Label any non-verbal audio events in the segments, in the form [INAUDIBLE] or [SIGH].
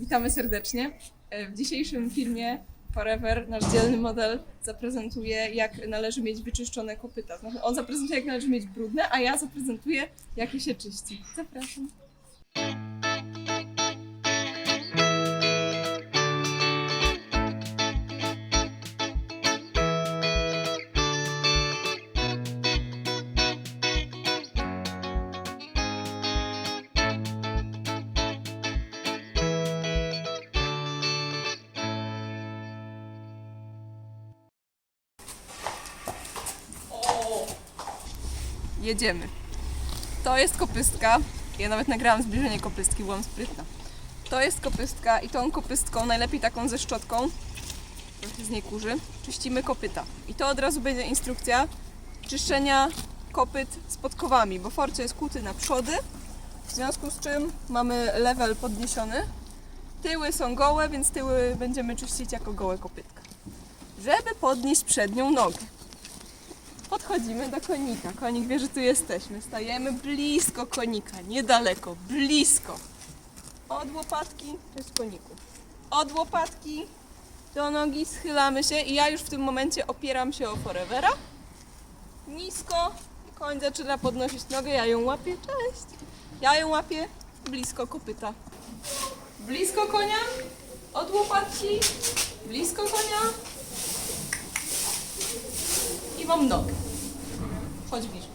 Witamy serdecznie. E, W dzisiejszym filmie Forever, nasz dzielny model, zaprezentuje, jak należy mieć wyczyszczone kopyta. Znaczy, on zaprezentuje, jak należy mieć brudne, a ja zaprezentuję, jak je się czyści. Zapraszam. Jedziemy. To jest kopystka. Ja nawet nagrałam zbliżenie kopystki, byłam sprytna. To jest kopystka i tą kopystką, najlepiej taką ze szczotką, z niej kurzy, czyścimy kopyta. I to od razu będzie instrukcja czyszczenia kopyt z podkowami, bo force jest kuty na przody, w związku z czym mamy level podniesiony. Tyły są gołe, więc tyły będziemy czyścić jako gołe kopytka. Żeby podnieść przednią nogę podchodzimy do konika. Konik wie, że tu jesteśmy. Stajemy blisko konika, niedaleko, blisko. Od łopatki, to jest koniku. Od łopatki do nogi schylamy się i ja już w tym momencie opieram się o forevera. Nisko, koń zaczyna podnosić nogę, ja ją łapię, cześć. Ja ją łapię blisko kopyta. Blisko konia, od łopatki, blisko konia, mam nogę. Chodź bliżej.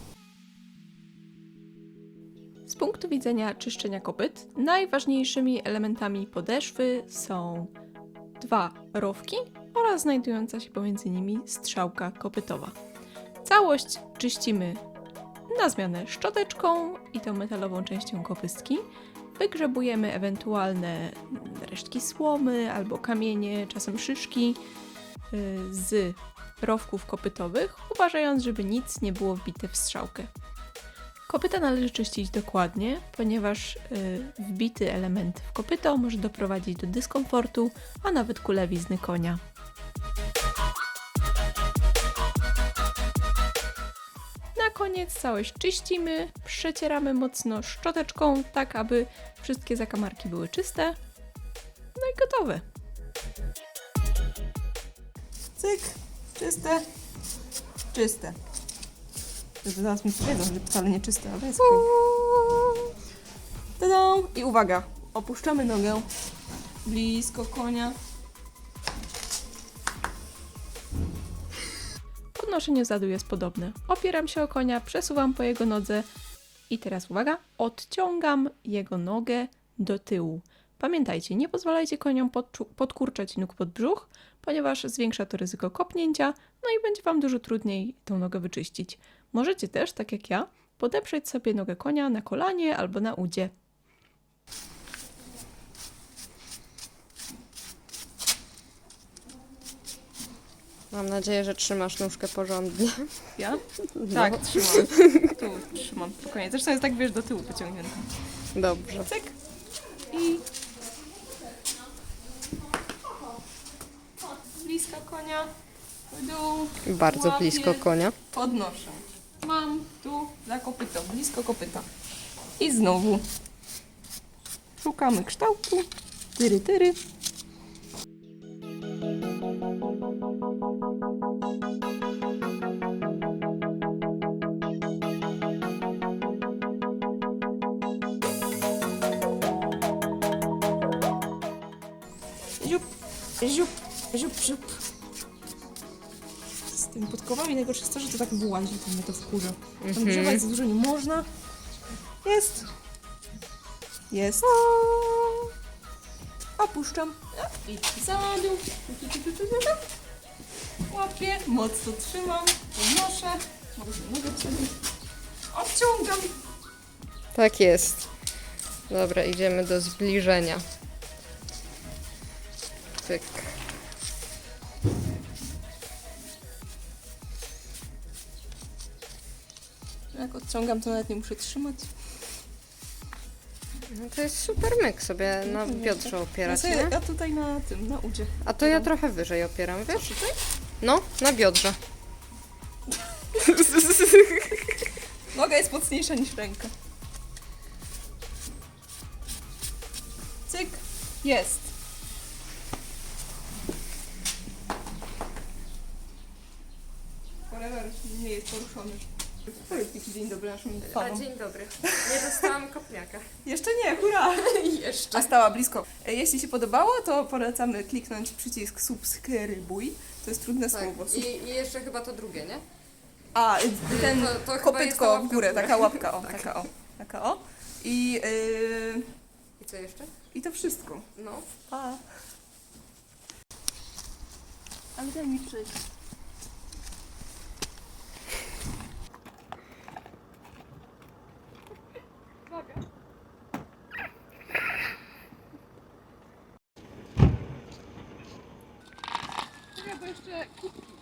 Z punktu widzenia czyszczenia kopyt, najważniejszymi elementami podeszwy są dwa rowki oraz znajdująca się pomiędzy nimi strzałka kopytowa. Całość czyścimy na zmianę szczoteczką i tą metalową częścią kopystki. Wygrzebujemy ewentualne resztki słomy albo kamienie, czasem szyszki y, z rowków kopytowych, uważając, żeby nic nie było wbite w strzałkę. Kopyta należy czyścić dokładnie, ponieważ y, wbity element w kopyto może doprowadzić do dyskomfortu, a nawet kulewizny konia. Na koniec całość czyścimy, przecieramy mocno szczoteczką, tak aby wszystkie zakamarki były czyste. No i gotowe. Cyk, czyste, czyste. To Zaraz mi powiedzą, że wcale nie czyste, ale jest. Tada! I uwaga, opuszczamy nogę blisko konia. Podnoszenie zadu jest podobne. Opieram się o konia, przesuwam po jego nodze i teraz uwaga, odciągam jego nogę do tyłu. Pamiętajcie, nie pozwalajcie koniom podkurczać nóg pod brzuch, ponieważ zwiększa to ryzyko kopnięcia, no i będzie Wam dużo trudniej tą nogę wyczyścić. Możecie też, tak jak ja, podeprzeć sobie nogę konia na kolanie albo na udzie. Mam nadzieję, że trzymasz nóżkę porządnie. Ja? No. Tak, trzymam. Tu trzymam, spokojnie. Zresztą jest tak, wiesz, do tyłu pociągnięta. Dobrze. Cyk. I... Blisko konia, w dół, Bardzo Łapię. blisko konia. podnoszę. Mam tu za kopyto, blisko kopyta. I znowu szukamy kształtu. Tyry, tyry. Ziup, ziup, ziup, ziup. Tymi podkowami najgorsze jest to, że to tak wyłazi, to mnie to wkurza. Tam Mhm. grzewać za dużo nie można. Jest. Jest. Opuszczam. I zadu. Tu, tu, tu, tu, tu, tu. Łapię, mocno trzymam, podnoszę. Mogę sobie. Odciągam. Tak jest. Dobra, idziemy do zbliżenia. Pyk. Jak odciągam, to nawet nie muszę trzymać. No to jest super myk sobie na biodrze Ja, opierać, sobie, nie? ja tutaj na tym, na udzie. A to ja trochę wyżej opieram, wiesz? Tutaj? No, na biodrze. [LAUGHS] Noga jest mocniejsza niż ręka. Cyk. Jest. Forever nie jest poruszony. Kiki, dzień dobry naszym A fanom. dzień dobry. Nie dostałam kopniaka. [LAUGHS] Jeszcze nie, hurra! [LAUGHS] Jeszcze. A stała blisko. E, Jeśli się podobało, to polecamy kliknąć przycisk subskrybuj. To jest trudne Tak. słowo. Sub... I, I jeszcze chyba to drugie, nie? A, y, ten to- to chyba jest ta kopytko łapka w górę, w górę. taka łapka, o, [LAUGHS] Tak. taka o, taka o. I, yy, I co jeszcze? I to wszystko. No. Pa. Ale daj mi przejść. Czekaj, bo jeszcze kubki.